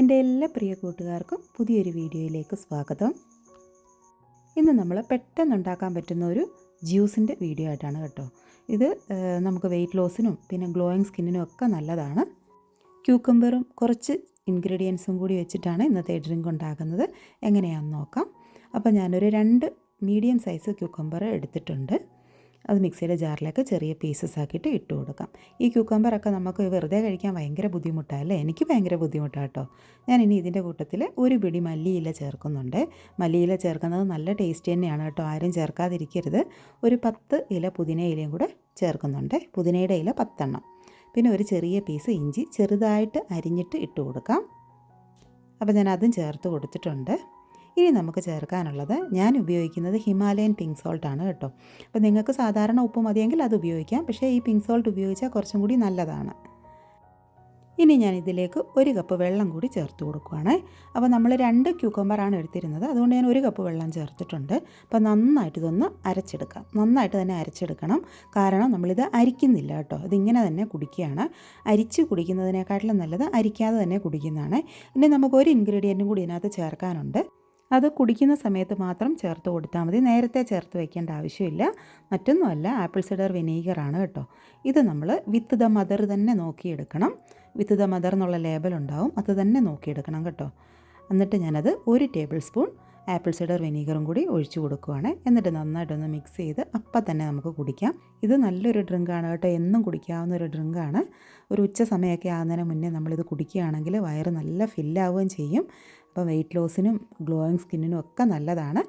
എന്റെ എല്ലാ പ്രിയ കൂട്ടുകാർക്കും പുതിയൊരു വീഡിയോയിലേക്ക് സ്വാഗതം. ഇന്ന് നമ്മൾ പെട്ടെന്ന് ഉണ്ടാക്കാൻ പറ്റുന്ന ഒരു ജ്യൂസിന്റെ വീഡിയോ ആയിട്ടാണ് കേട്ടോ. ഇത് നമുക്ക് വെയിറ്റ് ലോസിനും പിന്നെ ഗ്ലോയിങ് സ്കിന്നിനും ഒക്കെ നല്ലതാണ്. ക്യൂക്കമ്പറും കുറച്ച് ഇൻഗ്രീഡിയൻസും കൂടി വെച്ചിട്ടാണ് ഇന്നത്തെ ഡ്രിങ്ക് ഉണ്ടാക്കുന്നത്. എങ്ങനെയാണെന്ന് നോക്കാം. അപ്പോൾ ഞാനൊരു രണ്ട് മീഡിയം സൈസ് ക്യൂക്കമ്പർ എടുത്തിട്ടുണ്ട്. അത് മിക്സിയുടെ ജാറിലേക്ക് ചെറിയ പീസസ് ആക്കിയിട്ട് ഇട്ട് കൊടുക്കാം. ഈ ക്യൂക്കമ്പറൊക്കെ നമുക്ക് വെറുതെ കഴിക്കാൻ ഭയങ്കര ബുദ്ധിമുട്ടല്ലേ എനിക്ക് ഭയങ്കര ബുദ്ധിമുട്ടാട്ടോ. ഞാൻ ഇനി ഇതിന്റെ കൂട്ടത്തിൽ ഒരു പിടി മല്ലിയില ചേർക്കുന്നുണ്ട്. മല്ലിയില ചേർക്കുന്നത് നല്ല ടേസ്റ്റ് തന്നെയാണ് കേട്ടോ. ആരും ചേർക്കാതിരിക്കരുത്. ഒരു പത്ത് ഇല പുതിന ഇലയും കൂടെ ചേർക്കുന്നുണ്ട്. പുതിനയുടെ ഇല പത്തെണ്ണം. പിന്നെ ഒരു ചെറിയ പീസ് ഇഞ്ചി ചെറുതായിട്ട് അരിഞ്ഞിട്ട് ഇട്ട് കൊടുക്കാം. അപ്പോൾ ഞാൻ അതും ചേർത്ത് കൊടുത്തിട്ടുണ്ട്. ഇനി നമുക്ക് ചേർക്കാനുള്ളത് ഞാൻ ഉപയോഗിക്കുന്നത് ഹിമാലയൻ പിങ്ക് സോൾട്ട് ആണ് കേട്ടോ. അപ്പോൾ നിങ്ങൾക്ക് സാധാരണ ഉപ്പ് മതിയെങ്കിൽ അത് ഉപയോഗിക്കാം. പക്ഷേ ഈ പിങ്ക് സോൾട്ട് ഉപയോഗിച്ചാൽ കുറച്ചും കൂടി നല്ലതാണ്. ഇനി ഞാൻ ഇതിലേക്ക് ഒരു കപ്പ് വെള്ളം കൂടി ചേർത്ത് കൊടുക്കുകയാണ് അപ്പോൾ നമ്മൾ രണ്ട് ക്യൂക്കമ്പറാണ് എടുത്തിരുന്നത്. അതുകൊണ്ട് ഞാൻ ഒരു കപ്പ് വെള്ളം ചേർത്തിട്ടുണ്ട്. അപ്പോൾ നന്നായിട്ട് ഇതൊന്ന് അരച്ചെടുക്കാം. നന്നായിട്ട് തന്നെ അരച്ചെടുക്കണം. കാരണം നമ്മളിത് അരിക്കുന്നില്ല കേട്ടോ. ഇതിങ്ങനെ തന്നെ കുടിക്കുകയാണ്. അരിച്ച് കുടിക്കുന്നതിനേക്കാട്ടിലും നല്ലത് അരിക്കാതെ തന്നെ കുടിക്കുന്നതാണ്. ഇനി നമുക്ക് ഒരു ഇൻഗ്രീഡിയന്റും കൂടി ഇതിനകത്ത് ചേർക്കാനുണ്ട്. അത് കുടിക്കുന്ന സമയത്ത് മാത്രം ചേർത്ത് കൊടുത്താൽ മതി. നേരത്തെ ചേർത്ത് വയ്ക്കേണ്ട ആവശ്യമില്ല. മറ്റൊന്നുമല്ല ആപ്പിൾ സിഡർ വിനീഗറാണ് കേട്ടോ. ഇത് നമ്മൾ വിത്ത് ദ മദർ തന്നെ നോക്കിയെടുക്കണം. വിത്ത് ദ മദർ എന്നുള്ള ലേബൽ ഉണ്ടാവും. അത് തന്നെ നോക്കിയെടുക്കണം കേട്ടോ. എന്നിട്ട് ഞാനത് ഒരു ടേബിൾ സ്പൂൺ ആപ്പിൾ സിഡർ വിനീഗറും കൂടി ഒഴിച്ചു കൊടുക്കുവാണ്. എന്നിട്ട് നന്നായിട്ടൊന്ന് മിക്സ് ചെയ്ത് അപ്പം തന്നെ നമുക്ക് കുടിക്കാം. ഇത് നല്ലൊരു ഡ്രിങ്കാണ് കേട്ടോ. എന്നും കുടിക്കാവുന്ന ഒരു ഡ്രിങ്കാണ്. ഒരു ഉച്ച സമയമൊക്കെ ആകുന്നതിന് മുന്നേ നമ്മളിത് കുടിക്കുകയാണെങ്കിൽ വയറ് നല്ല ഫില്ലാവുകയും ചെയ്യും. അപ്പോൾ വെയിറ്റ് ലോസിനും ഗ്ലോയിങ് സ്കിന്നിനും ഒക്കെ നല്ലതാണ്.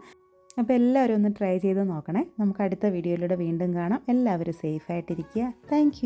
അപ്പോൾ എല്ലാവരും ഒന്ന് ട്രൈ ചെയ്ത് നോക്കണേ. നമുക്ക് അടുത്ത വീഡിയോയിലൂടെ വീണ്ടും കാണാം. എല്ലാവരും സേഫായിട്ടിരിക്കുക താങ്ക്